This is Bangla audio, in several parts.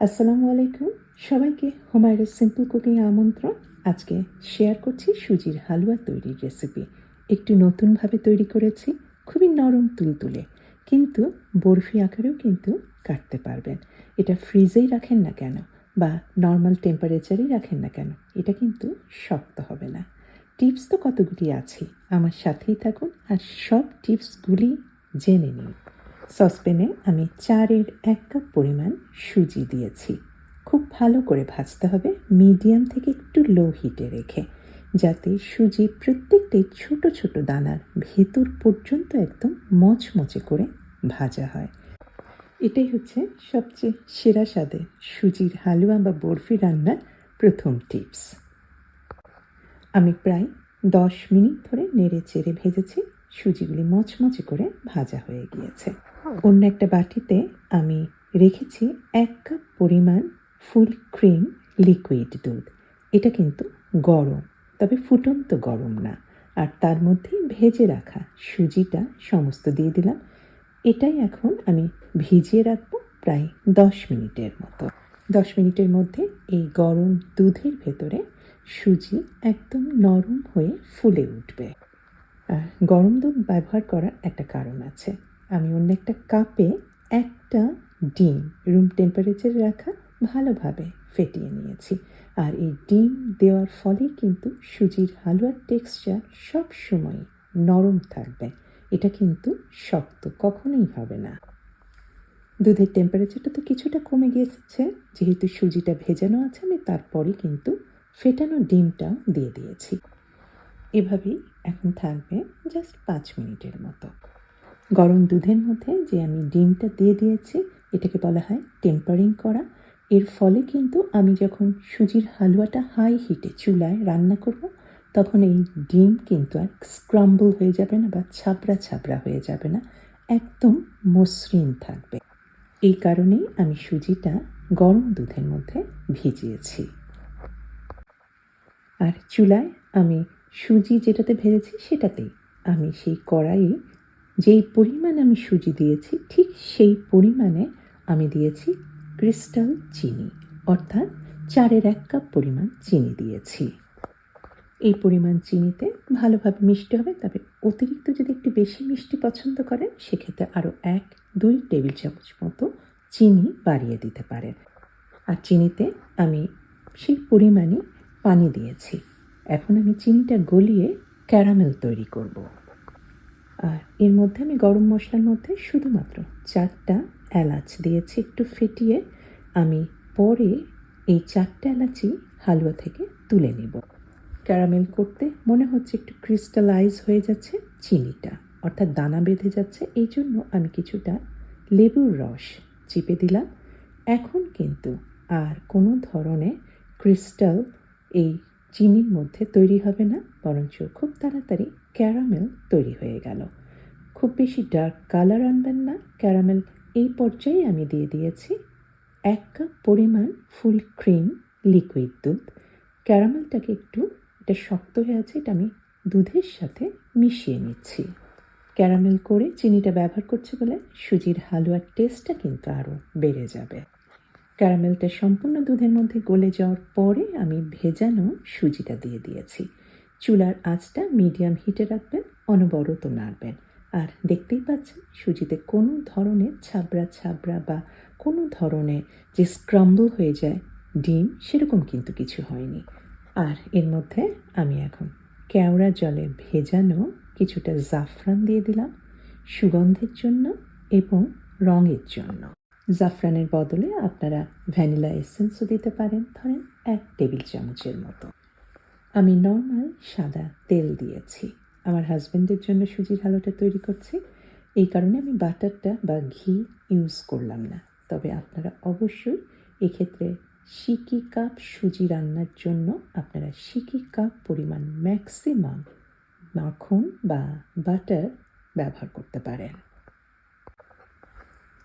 আসসালামু আলাইকুম। সবাইকে হুমায়ুরের সিম্পল কুকিং আমন্ত্রণ। আজকে শেয়ার করছি সুজির হালুয়া তৈরির রেসিপি একটু নতুনভাবে তৈরি করেছি, খুবই নরম তুলতুলে। কিন্তু বরফি আকারেও কিন্তু কাটতে পারবেন। এটা ফ্রিজেই রাখেন না কেন? বা নর্মাল টেম্পারেচারেই রাখেন না কেন? এটা কিন্তু শক্ত হবে না। টিপস তো কতগুলি আছে? আমার সাথেই থাকুন আর সব টিপসগুলি জেনে নিন। সসপ্যানে আমি চারের এক কাপ পরিমাণ সুজি দিয়েছি। খুব ভালো করে ভাজতে হবে, মিডিয়াম থেকে একটু লো হিটে রেখে, যাতে সুজি প্রত্যেকটাই ছোট ছোট দানার ভেতর পর্যন্ত একদম মচমচে করে ভাজা হয়। এটাই হচ্ছে সবচেয়ে সেরা স্বাদে সুজির হালুয়া বা বরফি রান্নার প্রথম টিপস। আমি প্রায় দশ মিনিট ধরে নেড়ে চেড়ে ভেজেছি, সুজিগুলি মচমচে করে ভাজা হয়ে গিয়েছে। অন্য একটা বাটিতে আমি রেখেছি এক কাপ পরিমাণ ফুল ক্রিম লিকুইড দুধ। এটা কিন্তু গরম, তবে ফুটন্ত গরম না। আর তার মধ্যে ভেজে রাখা সুজিটা সমস্ত দিয়ে দিলাম। এটাই এখন আমি ভিজিয়ে রাখব প্রায় দশ মিনিটের মতো। দশ মিনিটের মধ্যে এই গরম দুধের ভেতরে সুজি একদম নরম হয়ে ফুলে উঠবে। গরম দুধ ব্যবহার করার একটা কারণ আছে। আমি অন্য একটা কাপে একটা ডিম রুম টেম্পারেচারে রাখা, ভালোভাবে ফেটিয়ে নিয়েছি। আর এই ডিম দেওয়ার ফলে কিন্তু সুজির হালুয়ার টেক্সচার সব সময় নরম থাকবে। এটা কিন্তু শক্ত, কখনোই হবে না। দুধের টেম্পারেচারটা তো কিছুটা কমে গিয়েছে। যেহেতু সুজিটা ভেজানো আছে, আমি তারপরে কিন্তু ফেটানো ডিমটাও দিয়ে দিয়েছি। এভাবেই এখন থাকবে জাস্ট পাঁচ মিনিটের মতো। গরম দুধের মধ্যে যে আমি ডিমটা দিয়ে দিয়েছি, এটাকে বলা হয় টেম্পারিং করা। এর ফলে কিন্তু আমি যখন সুজির হালুয়াটা হাই হিটে চুলায় রান্না করব, তখন এই ডিম কিন্তু আর স্ক্রাম্বল হয়ে যাবে না বা ছাপড়া ছাপড়া হয়ে যাবে না, একদম মসৃণ থাকবে। এই কারণেই আমি সুজিটা গরম দুধের মধ্যে ভিজিয়েছি। আর চুলায় আমি সুজি যেটাতে ভেজেছি সেটাতেই আমি সেই কড়াইয়ে যেই পরিমাণ আমি সুজি দিয়েছি, ঠিক সেই পরিমাণে আমি দিয়েছি ক্রিস্টাল চিনি, অর্থাৎ চারের এক কাপ পরিমাণ চিনি দিয়েছি। এই পরিমাণ চিনিতে ভালোভাবে মিষ্টি হবে, তবে অতিরিক্ত যদি একটু বেশি মিষ্টি পছন্দ করেন, সেক্ষেত্রে আরও এক, দুই টেবিল চামচ মতো চিনি বাড়িয়ে দিতে পারেন। আর চিনিতে আমি সেই পরিমাণে পানি দিয়েছি। এখন আমি চিনিটা গলিয়ে ক্যারামেল তৈরি করব। আর এর মধ্যে আমি গরম মশলার মধ্যে শুধুমাত্র চারটা এলাচ দিয়েছি একটু ফেটিয়ে। আমি পরে এই চারটা এলাচি হালুয়া থেকে তুলে নেব। ক্যারামেল করতে মনে হচ্ছে একটু ক্রিস্টালাইজ হয়ে যাচ্ছে চিনিটা, অর্থাৎ দানা বেঁধে যাচ্ছে। এই জন্য আমি কিছুটা লেবুর রস চিপে দিলাম। এখন কিন্তু আর কোনো ধরনের ক্রিস্টাল এই চিনির মধ্যে তৈরি হবে না, বরঞ্চ খুব তাড়াতাড়ি ক্যারামেল তৈরি হয়ে গেল। খুব বেশি ডার্ক কালার আনবেন না। ক্যারামেল এই পর্যায়ে আমি দিয়ে দিয়েছি এক কাপ পরিমাণ ফুল ক্রিম লিকুইড দুধ। ক্যারামেলটাকে একটু এটা শক্ত হয়ে আছে, এটা আমি দুধের সাথে মিশিয়ে নিচ্ছি। ক্যারামেল করে চিনিটা ব্যবহার করছে বলে সুজির হালুয়ার টেস্টটা কিন্তু আরও বেড়ে যাবে। ক্যারামেলটা সম্পূর্ণ দুধের মধ্যে গলে যাওয়ার পরে আমি ভেজানো সুজিটা দিয়ে দিয়েছি। চুলার আঁচটা মিডিয়াম হিটে রাখবেন, অনবরত নাড়বেন। আর দেখতেই পাচ্ছেন সুজিতে কোনো ধরনের ছাবড়া ছাবড়া বা কোনো ধরনের যে স্ক্রাম্বল হয়ে যায়, ডিম সেরকম কিন্তু কিছু হয়নি। আর এর মধ্যে আমি এখন কেওড়া জলে ভেজানো কিছুটা জাফরান দিয়ে দিলাম, সুগন্ধের জন্য এবং রঙের জন্য। জাফরানের বদলে আপনারা ভ্যানিলা এসেন্সও দিতে পারেন, ধরেন এক টেবিল চামচের মতো। আমি নর্মাল সাদা তেল দিয়েছি। আমার হাজব্যান্ডের জন্য সুজির হালুয়াটা তৈরি করছি। এই কারণে আমি বাটারটা বা ঘি ইউজ করলাম না। তবে আপনারা অবশ্যই এক্ষেত্রে সিকি কাপ সুজি রান্নার জন্য আপনারা সিকি কাপ পরিমাণ ম্যাক্সিমাম মাখন বা বাটার ব্যবহার করতে পারেন।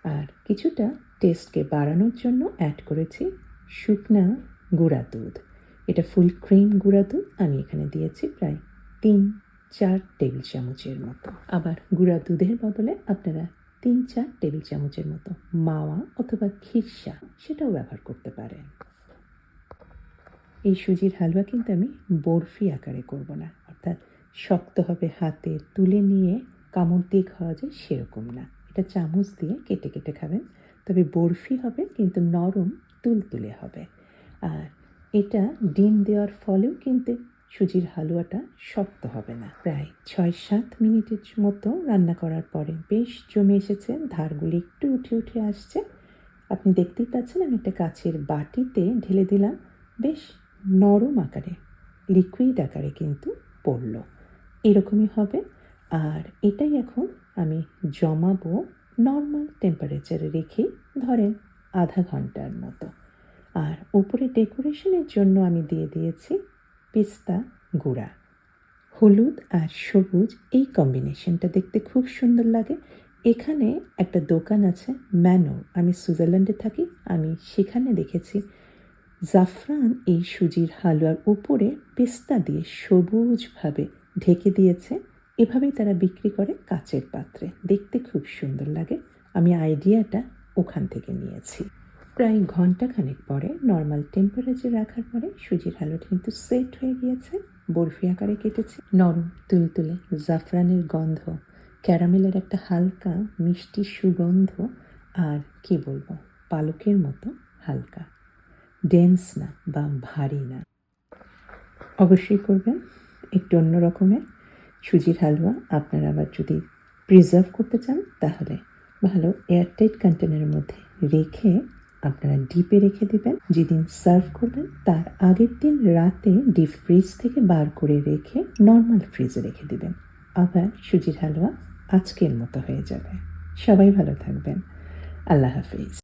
আর কিছুটা টেস্টকে বাড়ানোর জন্য অ্যাড করেছি শুকনা গুঁড়া দুধ। এটা ফুল ক্রিম গুঁড়া দুধ, আমি এখানে দিয়েছি প্রায় তিন, চার টেবিল চামচের মতো। আবার গুঁড়া দুধের বদলে আপনারা তিন, চার টেবিল চামচের মতো মাওয়া অথবা খিরসা সেটাও ব্যবহার করতে পারেন। এই সুজির হালুয়া কিন্তু আমি বরফি আকারে করব না, অর্থাৎ শক্ত হবে হাতে তুলে নিয়ে কামড় দিয়ে খাওয়া যায় সেরকম না। এটা চামচ দিয়ে কেটে কেটে খাবেন, তবে বরফি হবে কিন্তু নরম, তুলতুলে হবে। আর এটা ডিম দেওয়ার ফলেও কিন্তু সুজির হালুয়াটা শক্ত হবে না। প্রায় ছয় সাত মিনিটের মতো রান্না করার পরে বেশ জমে এসেছে, ধারগুলি একটু উঠে উঠে আসছে। আপনি দেখতেই পাচ্ছেন আমি একটা কাছের বাটিতে ঢেলে দিলাম, বেশ নরম আকারে লিকুইড আকারে কিন্তু পড়ল। এরকমই হবে। আর এটাই এখন আমি জমাবো নর্মাল টেম্পারেচারে রেখে ধরেন আধা ঘণ্টার মতো। আর উপরে ডেকোরেশনের জন্য আমি দিয়ে দিয়েছি পিস্তা গুঁড়া। হলুদ আর সবুজ এই কম্বিনেশনটা দেখতে খুব সুন্দর লাগে। এখানে একটা দোকান আছে, ম্যানো। আমি সুইজারল্যান্ডে থাকি, আমি সেখানে দেখেছি। জাফরান এই সুজির হালুয়ার উপরে পেস্তা দিয়ে সবুজভাবে ঢেকে দিয়েছে। এভাবেই তারা বিক্রি করে কাচের পাত্রে। দেখতে খুব সুন্দর লাগে। আমি আইডিয়াটা ওখান থেকে নিয়েছি। প্রায় ঘন্টাখানেক পরে নর্মাল টেম্পারেচার রাখার পরে সুজির হালুয়াটা কিন্তু সেট হয়ে গিয়েছে। বরফি আকারে কেটেছে। নরম, তুলতুলে, জাফরানের গন্ধ, ক্যারামেলের একটা হালকা, মিষ্টি সুগন্ধ আর কি বলব, পালকের মতো হালকা। ডেন্স না বা ভারী না। অবশ্যই করবেন। একটু অন্য রকমের সুজির হালুয়া আপনারা আবার যদি প্রিজার্ভ করতে চান, তাহলে ভালো এয়ারটাইট কন্টেনারের মধ্যে রেখে আপনারা ডিপে রেখে দেবেন। যেদিন সার্ভ করবেন, তার আগের দিন রাতে ডিপ ফ্রিজ থেকে বার করে রেখে নর্মাল ফ্রিজে রেখে দিবেন। আবার সুজির হালুয়া আজকের মতো হয়ে যাবে। সবাই ভালো থাকবেন। আল্লাহ হাফিজ।